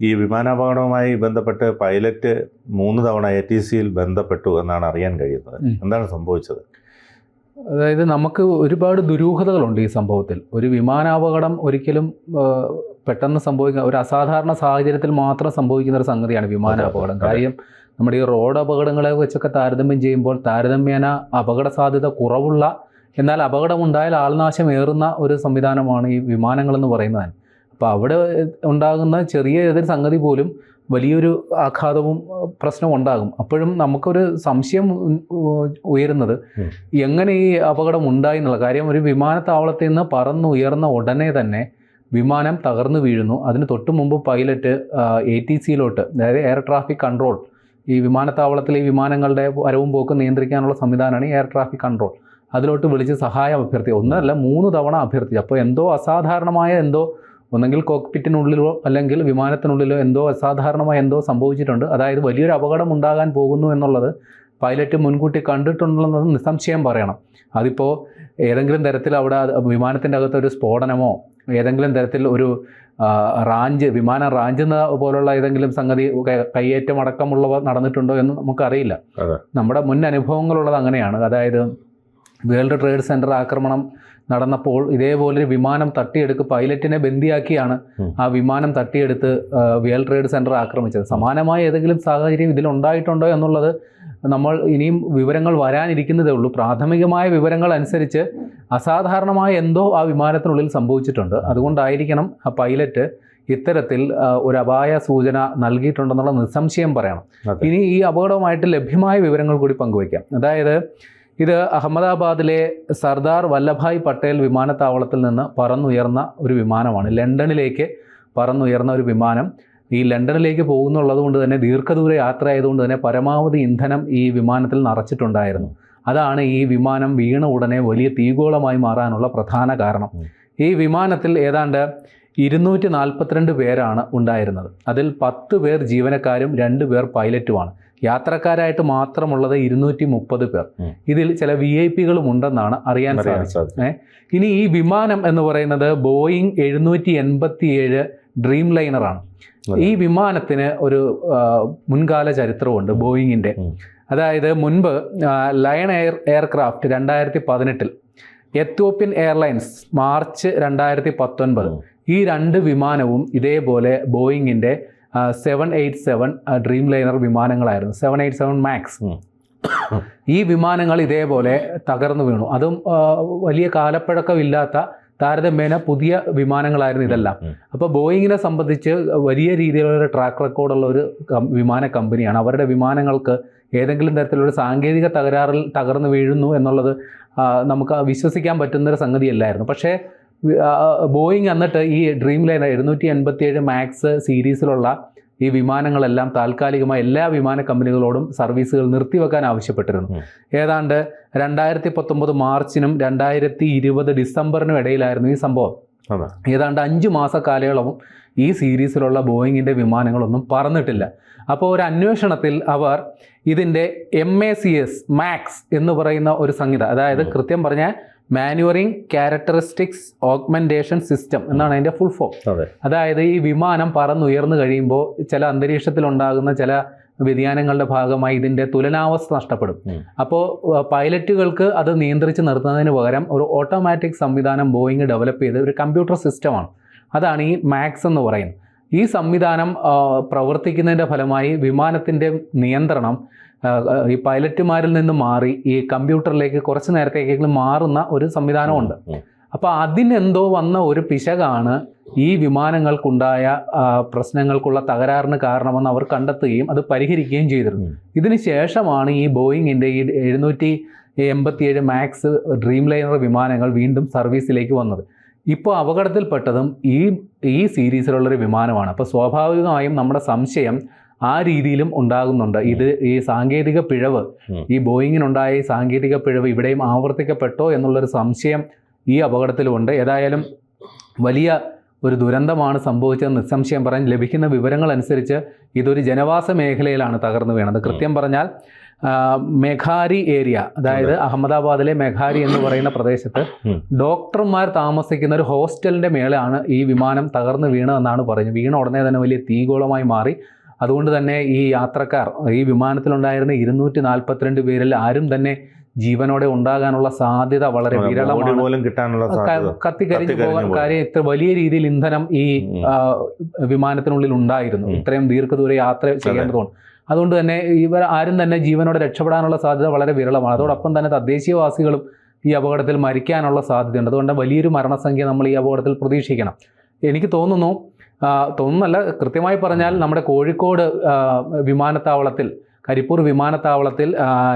ഈ വിമാനാപകടവുമായി ബന്ധപ്പെട്ട് പൈലറ്റ് മൂന്ന് തവണ എ ടി സിയിൽ ബന്ധപ്പെട്ടു എന്നാണ് അറിയാൻ കഴിയുന്നത്. എന്താണ് സംഭവിച്ചത്? അതായത് നമുക്ക് ഒരുപാട് ദുരൂഹതകളുണ്ട് ഈ സംഭവത്തിൽ. ഒരു വിമാനാപകടം ഒരിക്കലും പെട്ടെന്ന് സംഭവിക്കുന്ന ഒരു അസാധാരണ സാഹചര്യത്തിൽ മാത്രം സംഭവിക്കുന്ന ഒരു സംഗതിയാണ് വിമാനാപകടം. കാര്യം നമ്മുടെ ഈ റോഡ് അപകടങ്ങളെ വെച്ചൊക്കെ താരതമ്യം ചെയ്യുമ്പോൾ താരതമ്യേന അപകട സാധ്യത കുറവുള്ള എന്നാൽ അപകടമുണ്ടായാൽ ആൾനാശം ഏറുന്ന ഒരു സംവിധാനമാണ് ഈ വിമാനങ്ങളെന്ന് പറയുന്നത് അപ്പോൾ അവിടെ ഉണ്ടാകുന്ന ചെറിയ ഏതൊരു സംഗതി പോലും വലിയൊരു ആഘാതവും പ്രശ്നവും ഉണ്ടാകും. അപ്പോഴും നമുക്കൊരു സംശയം ഉയരുന്നത് എങ്ങനെ ഈ അപകടം ഉണ്ടായി എന്നുള്ള കാര്യം. ഒരു വിമാനത്താവളത്തിൽ നിന്ന് പറന്ന് ഉയർന്ന ഉടനെ തന്നെ വിമാനം തകർന്നു വീഴുന്നു. അതിന് തൊട്ട് മുമ്പ് പൈലറ്റ് എ ടി സിയിലോട്ട് അതായത് എയർ ട്രാഫിക് കൺട്രോൾ ഈ വിമാനത്താവളത്തിലെ ഈ വിമാനങ്ങളുടെ വരവും പോക്കും നിയന്ത്രിക്കാനുള്ള സംവിധാനമാണ് എയർ ട്രാഫിക് കൺട്രോൾ. അതിലോട്ട് വിളിച്ച് സഹായം അഭ്യർത്ഥി ഒന്നല്ല മൂന്ന് തവണ അഭ്യർത്ഥിച്ചു അപ്പോൾ എന്തോ അസാധാരണമായ എന്തോ ഒന്നെങ്കിൽ കോക്പിറ്റിനുള്ളിലോ അല്ലെങ്കിൽ വിമാനത്തിനുള്ളിലോ എന്തോ അസാധാരണമായ എന്തോ സംഭവിച്ചിട്ടുണ്ട്. അതായത് വലിയൊരു അപകടം ഉണ്ടാകാൻ പോകുന്നു എന്നുള്ളത് പൈലറ്റ് മുൻകൂട്ടി കണ്ടിട്ടുണ്ടെന്നത് നിസ്സംശയം പറയണം. അതിപ്പോൾ ഏതെങ്കിലും തരത്തിൽ അവിടെ വിമാനത്തിന്റെ അകത്ത് ഒരു സ്ഫോടനമോ ഏതെങ്കിലും തരത്തിൽ ഒരു റാഞ്ച് വിമാനം റാഞ്ചുന്ന പോലുള്ള ഏതെങ്കിലും സംഗതി കയ്യേറ്റം അടക്കമുള്ളവ നടന്നിട്ടുണ്ടോ എന്ന് നമുക്കറിയില്ല. നമ്മുടെ മുൻ അനുഭവങ്ങളുള്ളത് അങ്ങനെയാണ്. അതായത് വേൾഡ് ട്രേഡ് സെന്റർ ആക്രമണം നടന്നപ്പോൾ ഇതേപോലൊരു വിമാനം തട്ടിയെടുക്ക് പൈലറ്റിനെ ബന്ദിയാക്കിയാണ് ആ വിമാനം തട്ടിയെടുത്ത് വേൾഡ് ട്രേഡ് സെന്റർ ആക്രമിച്ചത്. സമാനമായ ഏതെങ്കിലും സാഹചര്യം ഇതിലുണ്ടായിട്ടുണ്ടോ എന്നുള്ളത് നമ്മൾ ഇനിയും വിവരങ്ങൾ വരാനിരിക്കുന്നതേ ഉള്ളൂ. പ്രാഥമികമായ വിവരങ്ങൾ അനുസരിച്ച് അസാധാരണമായ എന്തോ ആ വിമാനത്തിനുള്ളിൽ സംഭവിച്ചിട്ടുണ്ട്. അതുകൊണ്ടായിരിക്കണം ആ പൈലറ്റ് ഇത്തരത്തിൽ ഒരു അപായ സൂചന നൽകിയിട്ടുണ്ടെന്നുള്ള നിസ്സംശയം പറയണം. ഇനി ഈ അപകടവുമായിട്ട് ലഭ്യമായ വിവരങ്ങൾ കൂടി പങ്കുവയ്ക്കാം. അതായത് ഇത് അഹമ്മദാബാദിലെ സർദാർ വല്ലഭായ് പട്ടേൽ വിമാനത്താവളത്തിൽ നിന്ന് പറന്നുയർന്ന ഒരു വിമാനമാണ്. ലണ്ടനിലേക്ക് പറന്നുയർന്ന ഒരു വിമാനം. ഈ ലണ്ടനിലേക്ക് പോകുന്നുള്ളത് കൊണ്ട് തന്നെ ദീർഘദൂര യാത്ര ആയതുകൊണ്ട് തന്നെ പരമാവധി ഇന്ധനം ഈ വിമാനത്തിൽ നിറച്ചിട്ടുണ്ടായിരുന്നു. അതാണ് ഈ വിമാനം വീണ ഉടനെ വലിയ തീഗോളമായി മാറാനുള്ള പ്രധാന കാരണം. ഈ വിമാനത്തിൽ ഏതാണ്ട് ഇരുന്നൂറ്റി നാൽപ്പത്തിരണ്ട് പേരാണ് ഉണ്ടായിരുന്നത്. അതിൽ പത്ത് പേർ ജീവനക്കാരും രണ്ട് പേർ പൈലറ്റുമാണ്. യാത്രക്കാരായിട്ട് മാത്രമുള്ളത് ഇരുന്നൂറ്റി മുപ്പത് പേർ ഇതിൽ ചില വി ഐ പികളും ഉണ്ടെന്നാണ് അറിയാൻ സാധിച്ചത്. ഇനി ഈ വിമാനം എന്ന് പറയുന്നത് ബോയിങ് എഴുന്നൂറ്റി എൺപത്തി ഏഴ് ഡ്രീം ലൈനറാണ് ഈ വിമാനത്തിന് ഒരു മുൻകാല ചരിത്രമുണ്ട് ബോയിങ്ങിന്റെ അതായത് മുൻപ് ലയൺ എയർ എയർക്രാഫ്റ്റ് രണ്ടായിരത്തി പതിനെട്ടിൽ എത്യോപ്യൻ എയർലൈൻസ് മാർച്ച് രണ്ടായിരത്തി പത്തൊൻപത്. ഈ രണ്ട് വിമാനവും ഇതേപോലെ ബോയിങ്ങിന്റെ seven eight seven Dreamliner വിമാനങ്ങളായിരുന്നു. സെവൻ എയ്റ്റ് സെവൻ മാക്സ് ഈ വിമാനങ്ങൾ ഇതേപോലെ തകർന്നു വീണു. അതും വലിയ കാലപ്പഴക്കമില്ലാത്ത താരതമ്യേന പുതിയ വിമാനങ്ങളായിരുന്നു ഇതെല്ലാം. അപ്പോൾ ബോയിങ്ങിനെ സംബന്ധിച്ച് വലിയ രീതിയിലുള്ള ഒരു ട്രാക്ക് റെക്കോർഡുള്ള ഒരു വിമാന കമ്പനിയാണ്. അവരുടെ വിമാനങ്ങൾക്ക് ഏതെങ്കിലും തരത്തിലുള്ള സാങ്കേതിക തകരാറിൽ തകർന്നു വീഴുന്നു എന്നുള്ളത് നമുക്ക് വിശ്വസിക്കാൻ പറ്റുന്നൊരു സംഗതിയല്ലായിരുന്നു. പക്ഷേ ബോയിങ് എന്നിട്ട് ഈ ഡ്രീം ലൈനർ എഴുന്നൂറ്റി എൺപത്തിയേഴ് മാക്സ് സീരീസിലുള്ള ഈ വിമാനങ്ങളെല്ലാം താൽക്കാലികമായി എല്ലാ വിമാന കമ്പനികളോടും സർവീസുകൾ നിർത്തിവെക്കാൻ ആവശ്യപ്പെട്ടിരുന്നു. ഏതാണ്ട് രണ്ടായിരത്തി പത്തൊമ്പത് മാർച്ചിനും രണ്ടായിരത്തി ഇരുപത് ഡിസംബറിനും ഇടയിലായിരുന്നു ഈ സംഭവം. ഏതാണ്ട് അഞ്ച് മാസ കാലയളവും ഈ സീരീസിലുള്ള ബോയിങ്ങിന്റെ വിമാനങ്ങളൊന്നും പറന്നിട്ടില്ല. അപ്പോൾ ഒരു അന്വേഷണത്തിൽ അവർ ഇതിന്റെ M A C S MAX എന്ന് പറയുന്ന ഒരു സംഹിത അതായത്. കൃത്യം പറഞ്ഞാൽ മാനുവറിങ് ക്യാരക്ടറിസ്റ്റിക്സ് ഓഗ്മെന്റേഷൻ സിസ്റ്റം എന്നാണ് അതിന്റെ ഫുൾ ഫോം അതായത് ഈ വിമാനം പറന്നുയർന്നു കഴിയുമ്പോൾ ചില അന്തരീക്ഷത്തിലുണ്ടാകുന്ന ചില വ്യതിയാനങ്ങളുടെ ഭാഗമായി ഇതിന്റെ തുലനാവസ്ഥ നഷ്ടപ്പെടും. അപ്പോൾ പൈലറ്റുകൾക്ക് അത് നിയന്ത്രിച്ച് നിർത്തുന്നതിന് പകരം ഒരു ഓട്ടോമാറ്റിക് സംവിധാനം ബോയിങ് ഡെവലപ്പ് ചെയ്ത ഒരു കമ്പ്യൂട്ടർ സിസ്റ്റമാണ് അതാണ് ഈ മാക്സ് എന്ന് പറയുന്നത്. ഈ സംവിധാനം പ്രവർത്തിക്കുന്നതിന്റെ ഫലമായി വിമാനത്തിന്റെ നിയന്ത്രണം ഈ പൈലറ്റുമാരിൽ നിന്ന് മാറി ഈ കമ്പ്യൂട്ടറിലേക്ക് കുറച്ച് നേരത്തേക്കെങ്കിലും മാറുന്ന ഒരു സംവിധാനമുണ്ട്. അപ്പോൾ അതിനെന്തോ വന്ന ഒരു പിശകാണ് ഈ വിമാനങ്ങൾക്കുണ്ടായ പ്രശ്നങ്ങൾക്കുള്ള തകരാറിന് കാരണമെന്ന് അവർ കണ്ടെത്തുകയും അത് പരിഹരിക്കുകയും ചെയ്തിരുന്നു. ഇതിന് ശേഷമാണ് ഈ ബോയിങ്ങിന്റെ ഈ എഴുന്നൂറ്റി എൺപത്തിയേഴ് മാക്സ് ഡ്രീം ലൈനർ വിമാനങ്ങൾ വീണ്ടും സർവീസിലേക്ക് വന്നത് ഇപ്പോൾ അപകടത്തിൽപ്പെട്ടതും ഈ ഈ സീരീസിലുള്ളൊരു വിമാനമാണ്. അപ്പോൾ സ്വാഭാവികമായും നമ്മുടെ സംശയം ആ രീതിയിലും ഉണ്ടാകുന്നുണ്ട്. ഇത് ഈ സാങ്കേതിക പിഴവ്. ഈ ബോയിങ്ങിനുണ്ടായ ഈ സാങ്കേതിക പിഴവ് ഇവിടെയും ആവർത്തിക്കപ്പെട്ടോ എന്നുള്ളൊരു സംശയം ഈ അപകടത്തിലുമുണ്ട് ഏതായാലും വലിയ ഒരു ദുരന്തമാണ് സംഭവിച്ചതെന്ന് നിസ്സംശയം പറയാൻ ലഭിക്കുന്ന വിവരങ്ങൾ അനുസരിച്ച് ഇതൊരു ജനവാസ മേഖലയിലാണ് തകർന്നു വീണത്. കൃത്യം പറഞ്ഞാൽ മെഘാരി ഏരിയ അതായത് അഹമ്മദാബാദിലെ മെഘാരി എന്ന് പറയുന്ന പ്രദേശത്ത് ഡോക്ടർമാർ താമസിക്കുന്ന ഒരു ഹോസ്റ്റലിന്റെ മേലെയാണ് ഈ വിമാനം തകർന്നു വീണതെന്നാണ് പറഞ്ഞത് വീണ ഉടനെ തന്നെ വലിയ തീഗോളമായി മാറി. അതുകൊണ്ട് തന്നെ ഈ യാത്രക്കാർ ഈ വിമാനത്തിലുണ്ടായിരുന്ന ഇരുന്നൂറ്റി നാൽപ്പത്തിരണ്ട് പേരിൽ ആരും തന്നെ ജീവനോടെ ഉണ്ടാകാനുള്ള സാധ്യത വളരെ വിരളമാണ്. കത്തിക്കരിഞ്ഞു പോകാൻ കാര്യം ഇത്ര വലിയ രീതിയിൽ ഇന്ധനം ഈ വിമാനത്തിനുള്ളിൽ ഉണ്ടായിരുന്നു. ഇത്രയും ദീർഘദൂര യാത്ര ചെയ്യേണ്ടതുകൊണ്ട്. അതുകൊണ്ട് തന്നെ ഇവർ ആരും തന്നെ ജീവനോടെ രക്ഷപ്പെടാനുള്ള സാധ്യത വളരെ വിരളമാണ്. അതോടൊപ്പം തന്നെ തദ്ദേശീയവാസികളും ഈ അപകടത്തിൽ മരിക്കാനുള്ള സാധ്യതയുണ്ട്. അതുകൊണ്ട് വലിയൊരു മരണസംഖ്യ നമ്മൾ ഈ അപകടത്തിൽ പ്രതീക്ഷിക്കണം. എനിക്ക് തോന്നുന്നു തോന്നുന്നല്ല കൃത്യമായി പറഞ്ഞാൽ നമ്മുടെ കോഴിക്കോട് വിമാനത്താവളത്തിൽ കരിപ്പൂർ വിമാനത്താവളത്തിൽ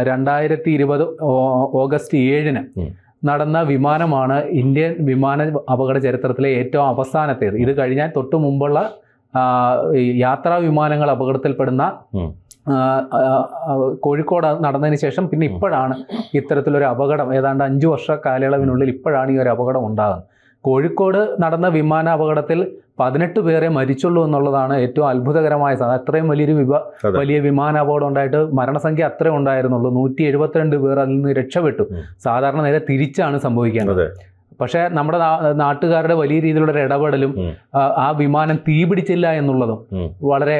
രണ്ടായിരത്തി ഇരുപത് ഓഗസ്റ്റ് ഏഴിന്. നടന്ന വിമാനമാണ് ഇന്ത്യൻ വിമാന അപകട ചരിത്രത്തിലെ ഏറ്റവും അവസാനത്തേത്. ഇത് കഴിഞ്ഞാൽ തൊട്ടു മുമ്പുള്ള യാത്രാ വിമാനങ്ങൾ അപകടത്തിൽപ്പെടുന്ന കോഴിക്കോട് നടന്നതിന് ശേഷം പിന്നെ ഇപ്പോഴാണ് ഇത്തരത്തിലൊരു അപകടം. ഏതാണ്ട് അഞ്ചു വർഷ കാലയളവിനുള്ളിൽ ഇപ്പോഴാണ് ഈ ഒരു അപകടം ഉണ്ടാകുന്നത്. കോഴിക്കോട് നടന്ന വിമാന അപകടത്തിൽ പതിനെട്ട് പേരെ മരിച്ചുള്ളൂ എന്നുള്ളതാണ് ഏറ്റവും അത്ഭുതകരമായ സാധനം അത്രയും വലിയൊരു വിവ വലിയ വിമാനാപകടം ഉണ്ടായിട്ട് മരണസംഖ്യ അത്രേ ഉണ്ടായിരുന്നുള്ളൂ. നൂറ്റി എഴുപത്തിരണ്ട് പേർ അതിൽ നിന്ന് രക്ഷപ്പെട്ടു. സാധാരണ നേരെ തിരിച്ചാണ് സംഭവിക്കേണ്ടത്. പക്ഷേ നമ്മുടെ നാട്ടുകാരുടെ വലിയ രീതിയിലുള്ള ഒരു ഇടപെടലും ആ, ആ വിമാനം തീപിടിച്ചില്ല എന്നുള്ളതും വളരെ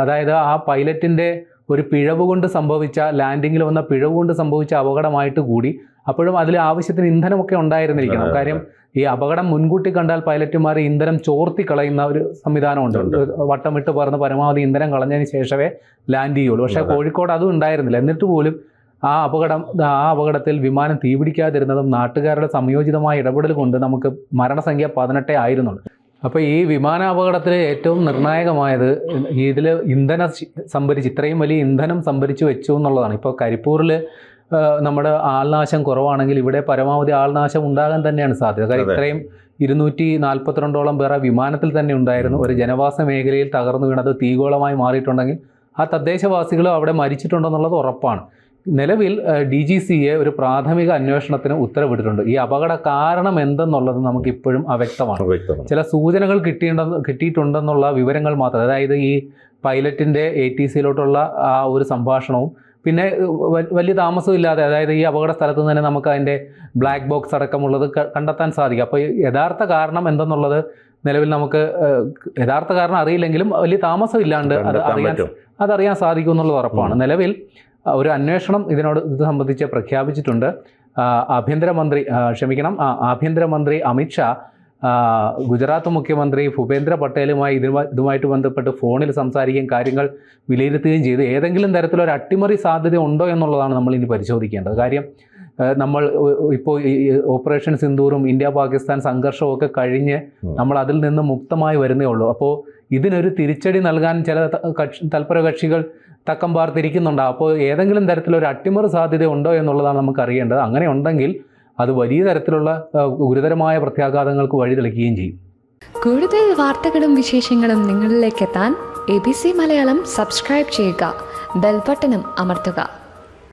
അതായത് ആ പൈലറ്റിന്റെ ഒരു പിഴവ് കൊണ്ട് സംഭവിച്ച ലാൻഡിങ്ങിൽ വന്ന പിഴവ് കൊണ്ട് സംഭവിച്ച അപകടമായിട്ട് കൂടി അപ്പോഴും അതിൽ ആവശ്യത്തിന് ഇന്ധനമൊക്കെ ഉണ്ടായിരുന്നിരിക്കണം. കാര്യം ഈ അപകടം മുൻകൂട്ടി കണ്ടാൽ പൈലറ്റുമാർ ഇന്ധനം ചോർത്തി കളയുന്ന ഒരു സംവിധാനമുണ്ട്. വട്ടം വിട്ട് പറന്ന് പരമാവധി ഇന്ധനം കളഞ്ഞതിന് ശേഷമേ ലാൻഡ് ചെയ്യുള്ളൂ. പക്ഷേ കോഴിക്കോട് അതും ഉണ്ടായിരുന്നില്ല. എന്നിട്ട് പോലും ആ അപകടം ആ അപകടത്തിൽ വിമാനം തീപിടിക്കാതിരുന്നതും നാട്ടുകാരുടെ സംയോജിതമായ ഇടപെടൽ കൊണ്ട് നമുക്ക് മരണസംഖ്യ പതിനെട്ടേ ആയിരുന്നുള്ളൂ. അപ്പോൾ ഈ വിമാന വിമാനാപകടത്തിൽ ഏറ്റവും നിർണായകമായത് ഇതിൽ ഇന്ധനം സംഭരിച്ച് ഇത്രയും വലിയ ഇന്ധനം സംഭരിച്ചു വെച്ചു എന്നുള്ളതാണ്. ഇപ്പോൾ കരിപ്പൂരിൽ നമ്മുടെ ആൾനാശം കുറവാണെങ്കിൽ ഇവിടെ പരമാവധി ആൾനാശം ഉണ്ടാകാൻ തന്നെയാണ് സാധ്യത. കാര്യം അതെ. ഇത്രയും ഇരുന്നൂറ്റി നാൽപ്പത്തിരണ്ടോളം പേർ ആ വിമാനത്തിൽ തന്നെ ഉണ്ടായിരുന്നു. ഒരു ജനവാസ മേഖലയിൽ തകർന്നു വീണത് തീഗോളമായി മാറിയിട്ടുണ്ടെങ്കിൽ ആ തദ്ദേശവാസികളും അവിടെ മരിച്ചിട്ടുണ്ടെന്നുള്ളത് ഉറപ്പാണ്. നിലവിൽ ഡി ജി സി എ ഒരു പ്രാഥമിക അന്വേഷണത്തിന് ഉത്തരവിട്ടിട്ടുണ്ട്. ഈ അപകട കാരണം എന്തെന്നുള്ളത് നമുക്ക് ഇപ്പോഴും അവ്യക്തമാണ്. ചില സൂചനകൾ കിട്ടിയിട്ടുണ്ടെന്ന് കിട്ടിയിട്ടുണ്ടെന്നുള്ള വിവരങ്ങൾ മാത്രം. അതായത് ഈ പൈലറ്റിന്റെ എ ടി സിയിലോട്ടുള്ള ആ ഒരു സംഭാഷണവും പിന്നെ വലിയ താമസമില്ലാതെ അതായത് ഈ അപകട സ്ഥലത്ത് നിന്ന് തന്നെ നമുക്ക് അതിന്റെ ബ്ലാക്ക് ബോക്സ് അടക്കമുള്ളത് കണ്ടെത്താൻ സാധിക്കും. അപ്പോൾ യഥാർത്ഥ കാരണം എന്തെന്നുള്ളത് നിലവിൽ നമുക്ക് യഥാർത്ഥ കാരണം അറിയില്ലെങ്കിലും വലിയ താമസമില്ലാണ്ട് അത് അറിയാൻ അതറിയാൻ സാധിക്കും എന്നുള്ളത് ഉറപ്പാണ് നിലവിൽ ഒരു അന്വേഷണം ഇതിനോട് ഇത് സംബന്ധിച്ച് പ്രഖ്യാപിച്ചിട്ടുണ്ട്. ആഭ്യന്തരമന്ത്രി ക്ഷമിക്കണം ആഭ്യന്തരമന്ത്രി അമിത്ഷാ ഗുജറാത്ത് മുഖ്യമന്ത്രി ഭൂപേന്ദ്ര പട്ടേലുമായി ഇതുമായി ഇതുമായിട്ട് ബന്ധപ്പെട്ട് ഫോണിൽ സംസാരിക്കുകയും കാര്യങ്ങൾ വിലയിരുത്തുകയും ചെയ്ത്. ഏതെങ്കിലും തരത്തിലൊരു അട്ടിമറി സാധ്യത ഉണ്ടോ എന്നുള്ളതാണ് നമ്മൾ ഇനി പരിശോധിക്കേണ്ടത്. കാര്യം നമ്മൾ ഇപ്പോൾ ഓപ്പറേഷൻ സിന്ദൂറും ഇന്ത്യ പാകിസ്ഥാൻ സംഘർഷവും ഒക്കെ കഴിഞ്ഞ് നമ്മൾ അതിൽ നിന്ന് മുക്തമായി വരുന്നേ ഉള്ളൂ. അപ്പോൾ ഇതിനൊരു തിരിച്ചടി നൽകാൻ ചില കക്ഷി തൽപര കക്ഷികൾ തക്കം പാർത്തിരിക്കുന്നുണ്ട്. അപ്പോൾ ഏതെങ്കിലും തരത്തിലൊരു അട്ടിമറി സാധ്യത ഉണ്ടോ എന്നുള്ളതാണ് നമുക്ക് അറിയേണ്ടത് അങ്ങനെ ഉണ്ടെങ്കിൽ അത് വലിയ തരത്തിലുള്ള ഗുരുതരമായ പ്രത്യാഘാതങ്ങൾക്ക് വഴിതെളിക്കുകയും ചെയ്യും. കൂടുതൽ വാർത്തകളും വിശേഷങ്ങളും നിങ്ങളിലേക്ക് എത്താൻ A B C Malayalam subscribe ചെയ്യുക. ബെൽബട്ടനും അമർത്തുക.